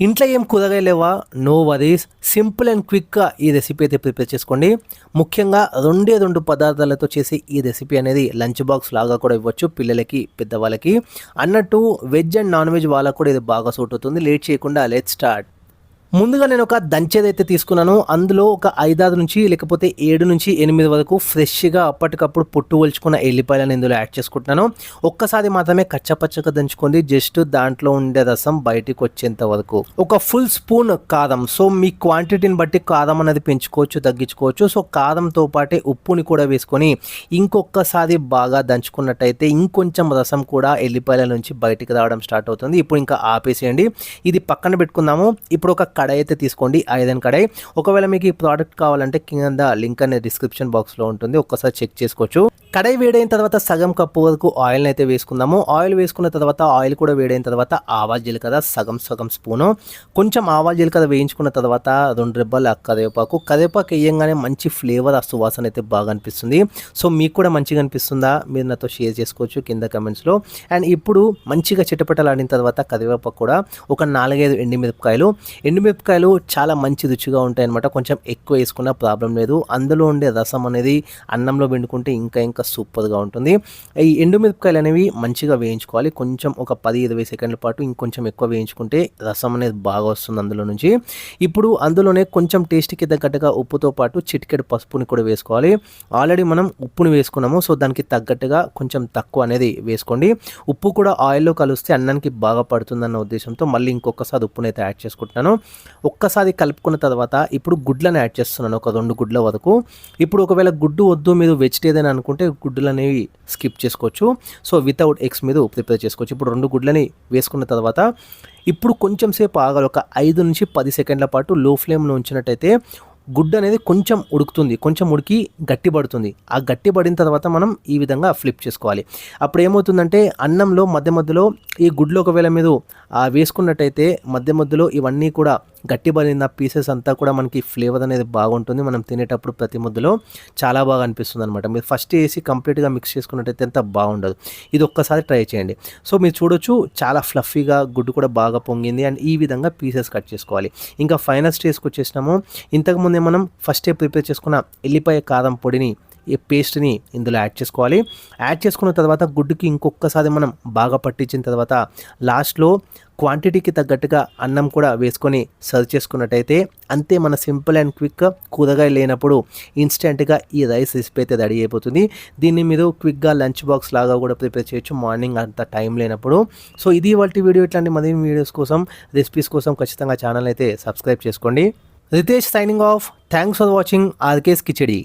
ఇంట్లో ఏం కూరగాయలేవా నో వరీస్ సింపుల్ అండ్ క్విక్గా ఈ రెసిపీ అయితే ప్రిపేర్ చేసుకోండి. ముఖ్యంగా రెండే రెండు పదార్థాలతో చేసి ఈ రెసిపీ అనేది లంచ్ బాక్స్ లాగా కూడా ఇవ్వచ్చు పిల్లలకి పెద్దవాళ్ళకి. అన్నట్టు వెజ్ అండ్ నాన్ వెజ్ వాళ్ళకు కూడా ఇది బాగా సూట్ అవుతుంది. లేట్ చేయకుండా లెట్ స్టార్ట్ ముందుగా నేను ఒక దంచేదైతే తీసుకున్నాను. అందులో ఒక ఐదారు నుంచి లేకపోతే ఏడు నుంచి ఎనిమిది వరకు ఫ్రెష్గా అప్పటికప్పుడు పొట్టు ఒలుచుకున్న ఎల్లిపాయలను ఇందులో యాడ్ చేసుకుంటున్నాను. ఒక్కసారి మాత్రమే కచ్చపచ్చగా దంచుకోండి. జస్ట్ దాంట్లో ఉండే రసం బయటికి వచ్చేంత వరకు. ఒక ఫుల్ స్పూన్ కారం. సో మీ క్వాంటిటీని బట్టి కారం అనేది పెంచుకోవచ్చు తగ్గించుకోవచ్చు. సో కారంతో పాటే ఉప్పుని కూడా వేసుకొని ఇంకొకసారి బాగా దంచుకున్నట్టయితే ఇంకొంచెం రసం కూడా ఎల్లిపాయల నుంచి బయటికి రావడం స్టార్ట్ అవుతుంది. ఇప్పుడు ఇంకా ఆపేసేయండి. ఇది పక్కన పెట్టుకుందాము. ఇప్పుడు ఒక కడాయి అయితే తీసుకోండి ఐదన్ కడాయి. ఒకవేళ మీకు ఈ ప్రోడక్ట్ కావాలంటే కింద లింక్ అనేది డిస్క్రిప్షన్ బాక్స్లో ఉంటుంది ఒక్కసారి చెక్ చేసుకోవచ్చు. కడాయి వేడైన తర్వాత సగం కప్పు వరకు ఆయిల్ని అయితే వేసుకుందాము. ఆయిల్ వేసుకున్న తర్వాత ఆయిల్ కూడా వేడైన తర్వాత ఆవాల జీలకర్ర సగం సగం స్పూను. కొంచెం ఆవాల జీలకర్ర వేయించుకున్న తర్వాత రెండు రెబ్బలు కరివేపాకు. కరివేపాకు వేయంగానే మంచి ఫ్లేవర్ ఆ సువాసన అయితే బాగా అనిపిస్తుంది. సో మీకు కూడా మంచిగా అనిపిస్తుందా? మీరు నాతో షేర్ చేసుకోవచ్చు కింద కమెంట్స్లో. అండ్ ఇప్పుడు మంచిగా చిటపటలాడిన తర్వాత కరివేపాకు కూడా ఒక నాలుగైదు ఎండుమిరపకాయలు. ఎండుమిరపకాయలు చాలా మంచి రుచిగా ఉంటాయి అనమాట కొంచెం ఎక్కువ వేసుకున్న ప్రాబ్లం లేదు. అందులో ఉండే రసం అనేది అన్నంలో పిండుకుంటే ఇంకా ఇంకా సూపర్గా ఉంటుంది. ఈ ఎండుమిరపకాయలు అనేవి మంచిగా వేయించుకోవాలి. కొంచెం ఒక పది ఇరవై సెకండ్ల పాటు ఇంకొంచెం ఎక్కువ వేయించుకుంటే రసం అనేది బాగా వస్తుంది అందులో నుంచి. ఇప్పుడు అందులోనే కొంచెం టేస్ట్కి తగ్గట్టుగా ఉప్పుతో పాటు చిటికెడు పసుపుని కూడా వేసుకోవాలి. ఆల్రెడీ మనం ఉప్పుని వేసుకున్నాము. సో దానికి తగ్గట్టుగా కొంచెం తక్కువ అనేది వేసుకోండి. ఉప్పు కూడా ఆయిల్లో కలిస్తే అన్నానికి బాగా పడుతుందన్న ఉద్దేశంతో మళ్ళీ ఇంకొకసారి ఉప్పుని అయితే యాడ్ చేసుకుంటున్నాను. ఒక్కసారి కలుపుకున్న తర్వాత ఇప్పుడు గుడ్లను యాడ్ చేస్తున్నాను. ఒక రెండు గుడ్ల వరకు. ఇప్పుడు ఒకవేళ గుడ్డు వద్దు మీరు వెజిటేరియన్ అనుకుంటే గుడ్లు అనేవి స్కిప్ చేసుకోవచ్చు. సో వితౌట్ ఎగ్స్ మీద ప్రిపేర్ చేసుకోవచ్చు. ఇప్పుడు రెండు గుడ్లని వేసుకున్న తర్వాత ఇప్పుడు కొంచెం సేపు ఆగాలి. ఒక ఐదు నుంచి పది సెకండ్ల పాటు లో ఫ్లేమ్లో ఉంచినట్టయితే గుడ్డు అనేది కొంచెం ఉడుకుతుంది. కొంచెం ఉడికి గట్టిపడుతుంది ఆ గట్టిపడిన తర్వాత మనం ఈ విధంగా ఫ్లిప్ చేసుకోవాలి. అప్పుడు ఏమవుతుందంటే అన్నంలో మధ్య మధ్యలో ఈ గుడ్లు ఒకవేళ మీరు వేసుకున్నట్టయితే మధ్య మధ్యలో ఇవన్నీ కూడా గట్టిపడిన పీసెస్ అంతా కూడా మనకి ఫ్లేవర్ అనేది బాగుంటుంది. మనం తినేటప్పుడు ప్రతి ముద్దలో చాలా బాగా అనిపిస్తుంది అనమాట మీరు ఫస్ట్ వేసి కంప్లీట్గా మిక్స్ చేసుకున్నట్టయితే అంత బాగుండదు. ఇది ఒక్కసారి ట్రై చేయండి. సో మీరు చూడొచ్చు చాలా ఫ్లఫీగా గుడ్డు కూడా బాగా పొంగింది. అండ్ ఈ విధంగా పీసెస్ కట్ చేసుకోవాలి. ఇంకా ఫైనల్ స్టేజ్కి వచ్చేసినాము. ఇంతకుముందే మనం ఫస్టే ప్రిపేర్ చేసుకున్న ఎల్లిపాయ కారం పొడిని ఈ పేస్ట్ని ఇందులో యాడ్ చేసుకోవాలి. యాడ్ చేసుకున్న తర్వాత గుడ్డుకి ఇంకొకసారి మనం బాగా పట్టించిన తర్వాత లాస్ట్లో క్వాంటిటీకి తగ్గట్టుగా అన్నం కూడా వేసుకొని సర్వ్ చేసుకున్నట్టయితే అంతే మన సింపుల్ అండ్ క్విక్ కూరగాయ లేనప్పుడు ఇన్స్టెంట్గా ఈ రైస్ రెసిపీ అయితే రెడీ అయిపోతుంది. దీన్ని మీరు క్విక్గా లంచ్ బాక్స్ లాగా కూడా ప్రిపేర్ చేయొచ్చు. మార్నింగ్ అంత టైం లేనప్పుడు. సో ఇది వాటి వీడియో ఇట్లాంటి మరిన్ని వీడియోస్ కోసం రెసిపీస్ కోసం ఖచ్చితంగా ఛానల్ అయితే సబ్స్క్రైబ్ చేసుకోండి. Ritesh signing off thanks for watching RK's khichdi.